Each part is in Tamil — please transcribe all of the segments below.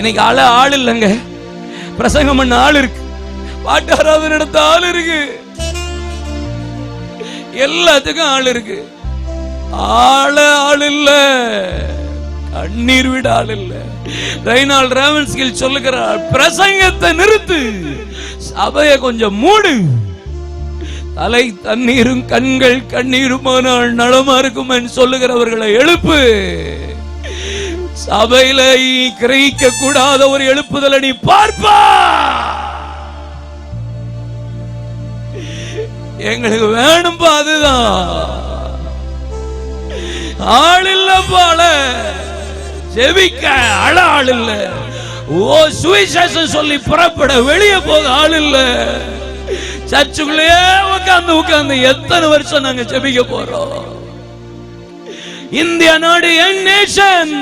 இன்னைக்கு ஆள ஆள் இல்லைங்க. பிரசங்கம் பண்ண ஆள் இருக்கு. பாட்டு ஆராதனை நடத்த ஆள் இருக்கு. எல்லாத்துக்கும் ஆள் இருக்கு. ஆள ஆள் இல்ல. கண்ணீர் விட ஆள் இல்ல. ரெய்னால் ரேவன்ஸ்கில் சொல்லுகிறார் பிரசங்கத்தை நிறுத்து. சபையை கொஞ்சம் மூடு. தலை தண்ணீரும் கண்கள் கண்ணீருமானால் நலமா இருக்கும் என்று சொல்லுகிறவர்களை எழுப்பு. சபையில கிரகிக்க கூடாத ஒரு எழுப்புதலை நீ பார்ப்பா. எங்களுக்கு வேணும்பா அதுதான். ஆள் இல்ல போல. அழ ஆள் இல்ல. ஓ சுவிசேஷம் சொல்லி புறப்பட வெளியே போக ஆள் இல்ல. சர்ச்சுக்குள்ளேயே உட்கார்ந்து உட்கார்ந்து எத்தனை வருஷம் நாங்க செபிக்க போறோம்? இந்திய நாடு என் நேஷன்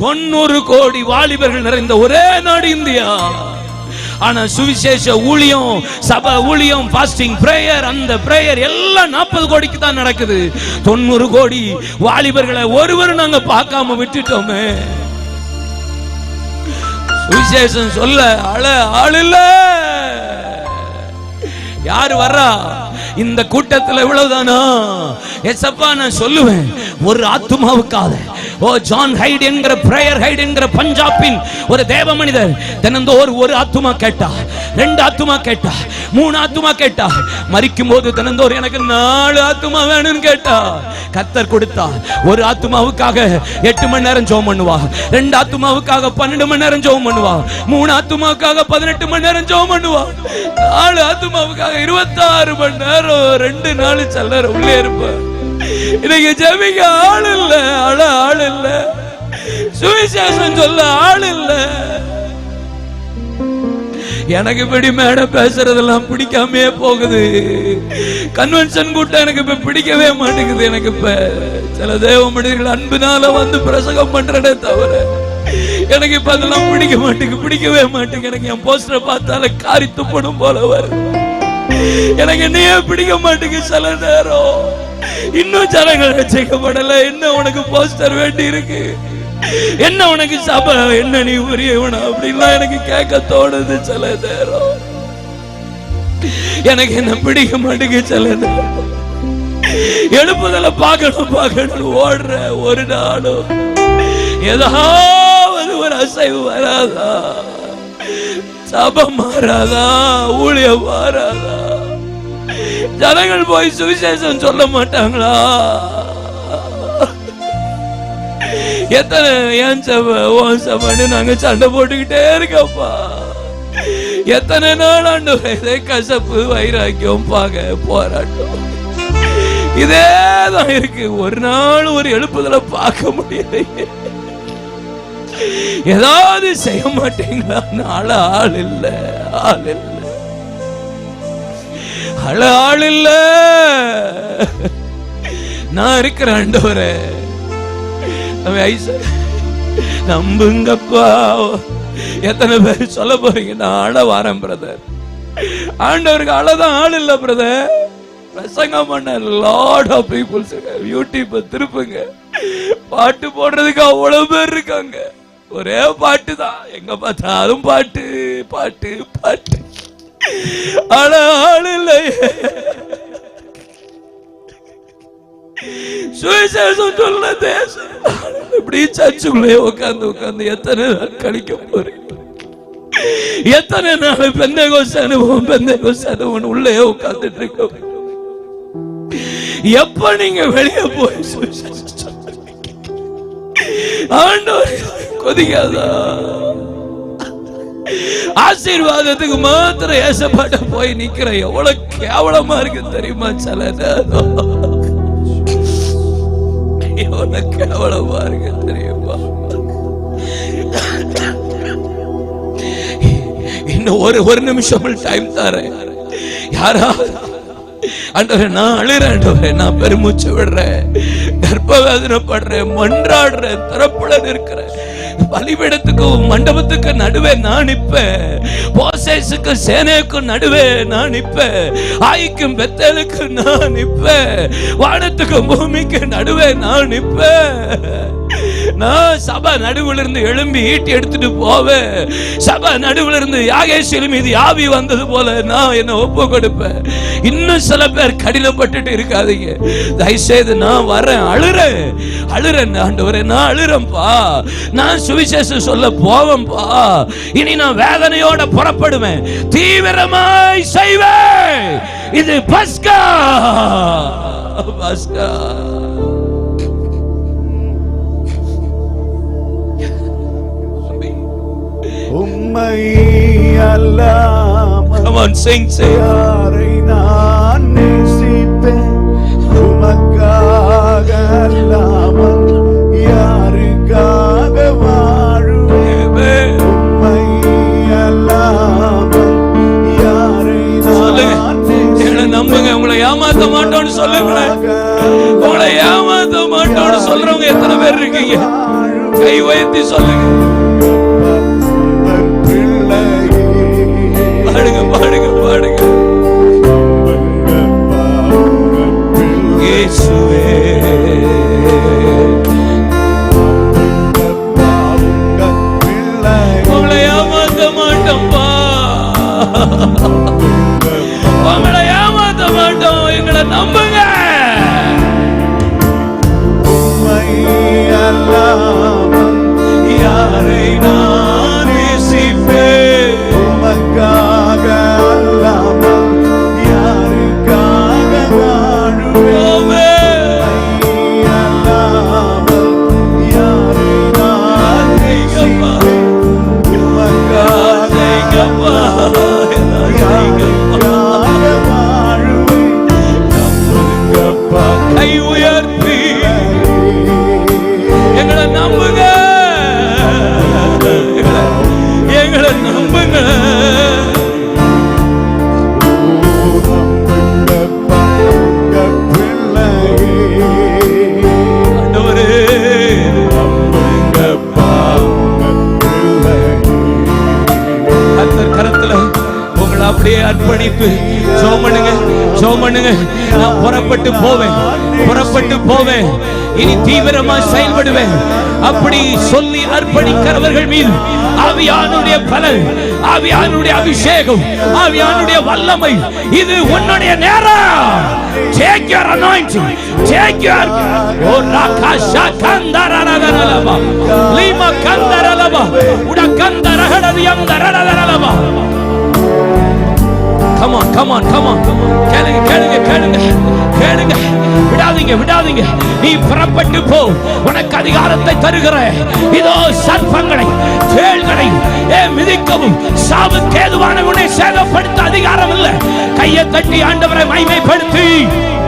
தொண்ணூறு கோடி வாலிபர்கள் நிறைந்த ஒரே நாடு இந்தியா. ஆனா சுவிசேஷ ஊழியம் சபை ஊழியம் பாஸ்டிங் பிரேயர் அந்த பிரேயர் எல்லாம் நாற்பது கோடிக்கு தான் நடக்குது. தொண்ணூறு கோடி வாலிபர்களை ஒருவரும் நாங்க பார்க்காம விட்டுட்டோமே. சுவிசேஷம் சொல்ல அழ ஆள் இல்ல. யாரு வர்றா? இந்த கூட்டத்துல இவ்வளவுதானா? எசப்பா நான் சொல்லுவேன் ஒரு ஆத்மாவுக்காக ஓ ஜான் ஹைட் என்கிற பிரேயர் ஹைட் என்கிற பஞ்சாபின் ஒரு தேவ மனிதர் தினந்தோர் ஒரு ஆத்துமா கேட்டா ரெண்டு ஆத்துமா கேட்டா மூணு ஆத்துமா கேட்டா மறிக்கும் போது தினந்தோறு எனக்கு நாலு ஆத்துமா வேணும்னு கேட்டா. கத்தர் கொடுத்தா ஒரு ஆத்துமாவுக்காக எட்டு மணி நேரம் ஜோம் பண்ணுவா. ரெண்டு ஆத்துமாவுக்காக பன்னெண்டு மணி நேரம் ஜோம் பண்ணுவா. மூணு ஆத்துமாவுக்காக பதினெட்டு மணி நேரம் ஜோம் பண்ணுவா. நாலு ஆத்துமாவுக்காக இருபத்தாறு மணி நேரம் ரெண்டு நாள் சில்லற உள்ளே இருப்பார் இன்னைக்கு ஜெபிக்க ஆள் இல்லை அழ ஆள் இல்லை. சுவிசேஷம் சொல்ல ஆள் இல்லை. எனக்கு இப்படி மேடை பேசுறதெல்லாம் பிடிக்காமே போகுது. கன்வென்ஷன் கூட்டம் எனக்கு இப்ப பிடிக்கவே மாட்டேங்குது எனக்கு இப்ப. சில தேவ மனிதர்கள் அன்பினால வந்து பிரசங்கம் பண்றதே தவிர எனக்கு இப்ப அதெல்லாம் பிடிக்க மாட்டேங்குது பிடிக்கவே மாட்டேங்குது. எனக்கு என் போஸ்டரை பார்த்தால காரி துப்பணும் போல வருது. எனக்கு என்னையே பிடிக்க மாட்டேங்குது சில நேரம். இன்னும் ஜனங்கள் ரசிக்கப்படல. இன்னும் உனக்கு போஸ்டர் வேண்டி இருக்கு. என்ன உனக்கு சபை? என்ன நீ உரியவனா? அப்படின்லாம் எனக்கு கேட்க தோணுது சில நேரம். எனக்கு என்ன பிடிக்க மாட்டேங்க சில நேரம். எழுப்புதல பார்க்கணும் பார்க்கணும் ஓடுற ஒரு நாளும் ஏதாவது ஒரு அசைவு வராதா? சபம் மாறாதா? ஊழிய மாறாதா? ஜனங்கள் போய் சுவிசேஷம் சொல்ல மாட்டாங்களா? எத்தனை ஏன் சபை ஓன் சபைன்னு நாங்க சண்டை போட்டுக்கிட்டே இருக்கோம்ப்பா. எத்தனை நாள் ஆண்டு இதே கசப்பு வைராக்கியம் பாக போராட்டம். இதேதான் இருக்கு. ஒரு நாள் ஒரு எழுப்புதல பார்க்க முடியலையே. ஏதாவது செய்ய மாட்டீங்களா? ஆள ஆள் இல்ல ஆள் இல்ல. ஆள ஆள் இல்ல. நான் இருக்கிற ஆண்டவரே. நம்புங்கப்பா. எத்தனை பேர் சொல்ல போறீங்க? நான் ஆள வரேன் பிரதர் ஆண்டவருக்கு அழதான் ஆள் இல்ல பிரதர் பிரசங்கம் பண்ண லாட் ஆஃப் பீப்புள்ஸ் யூடியூப் திருப்புங்க. பாட்டு போடுறதுக்கு அவ்வளவு பேர் இருக்காங்க. ஒரே பாட்டு தான். எங்க பார்த்தாலும் பாட்டு பாட்டு பாட்டு. ஆனா ஆள் இல்லை சுயசேஷம் சொல்ல தேசம். இப்படி சர்ச்சுக்குள்ளே உட்கார்ந்து உட்கார்ந்து எத்தனை நாள் கழிக்க போறேன்? எத்தனை நாள் பெந்தகோஸ் அனுபவம் பெந்தகோஸ் அனுபவம் உள்ளே உட்கார்ந்துட்டு இருக்க எப்ப நீங்க வெளியே போய் சுவிசேஷம் ஆண்டவர் கொதிக்காதா? ஆசீர்வாதத்துக்கு மாத்திரம் ஏசப்பாட்ட போய் நிக்கிற எவ்வளவு கேவலமா இருக்கு தெரியுமா சில நேரம்? எவ்வளவு கேவலமா இருக்கு தெரியுமா? இன்னும் ஒரு ஒரு நிமிஷம் டைம் தரேன். யாராவது ஆண்டவரே நான் அழுறேன் ஆண்டவரே நான் பெருமூச்சு விடுறேன். கர்ப்ப வேதனைப்படுறேன் மன்றாடுறேன் திறப்புல இருக்கிறேன் பலிபீடத்துக்கும் மண்டபத்துக்கு நடுவே நான் நிப்பேன் போசேஸுக்கு சேனைக்கும் நடுவே நான் நிப்பேன் ஆய்க்கும் பெத்தலுக்கு நான் நிப்பேன் வானத்துக்கும் பூமிக்கு நடுவே நான் நிற்பேன். நான் சபை நடுவுல இருந்து எழும்பி ஈட்டி எடுத்துட்டு போவேன். சபை நடுவுல இருந்து யாகேஸ்வரி மீது ஆவி வந்தது போல நான் என்ன ஒப்பு கொடுப்பேன். இன்னும் சில பேர் கடினப்பட்டுட்டு இருக்காதீங்க. தயவுசெய்து நான் வரேன். அழுறேன். அழுறேன் ஆண்டவரே நான் அழுறேன்ப்பா. நான் சுவிசேஷம் சொல்ல போவேன்ப்பா. இனி நான் வேதனையோட புறப்படுவேன். தீவிரமாய் செய்வேன். இது பஸ்கா. பஸ்கா. உம்மை அல்லாமல் Come on, sing, sing. யாரை நான் நேசிப்பேன்? உமக்காக அல்லாமல் யாருக்காக வாழுவேன்? Amen. உம்மை அல்லாமல் யாரை சொல்லுங்க நான் நம்புங்க உங்களை ஏமாத்த மாட்டோம்னு சொல்லுங்களேன். உங்களை ஏமாத்த மாட்டோம்னு சொல்றவங்க எத்தனை பேர் இருக்கீங்க? கை உயர்த்தி சொல்லுங்க. பாடுங்க பாடுங்க நான் புறப்பட்டு போவேன். புறப்பட்டு போவேன். இனி தீவிரமா செயல்படுவேன். அப்படி சொல்லி அர்ப்பணிக்கிறவர்கள் மீது ஆவியானுடைய பலன் ஆவியானுடைய அபிஷேகம் ஆவியானுடைய வல்லமை இது உன்னுடைய நேரம். Take your anointing. Take your oh ராகாஷா கந்தரரரரலபா லீமா கந்தரலபா உட கந்தரஹடதியந்தரரரலபா கமான் கமான் கமான் கேளுங்க கேளுங்க கேளுங்க. கேளுங்க. விடாதீங்க விடாதீங்க. நீ புறப்பட்டு போ. உனக்கு அதிகாரத்தை தருகிற இதோ சர்ப்பங்களை தேள்களை ஏ மிதிக்கவும். சாவு கேதுவான உன்னை சேதப்படுத்த அதிகாரம் இல்லை. கையை தட்டி ஆண்டவரை மைமைப்படுத்தி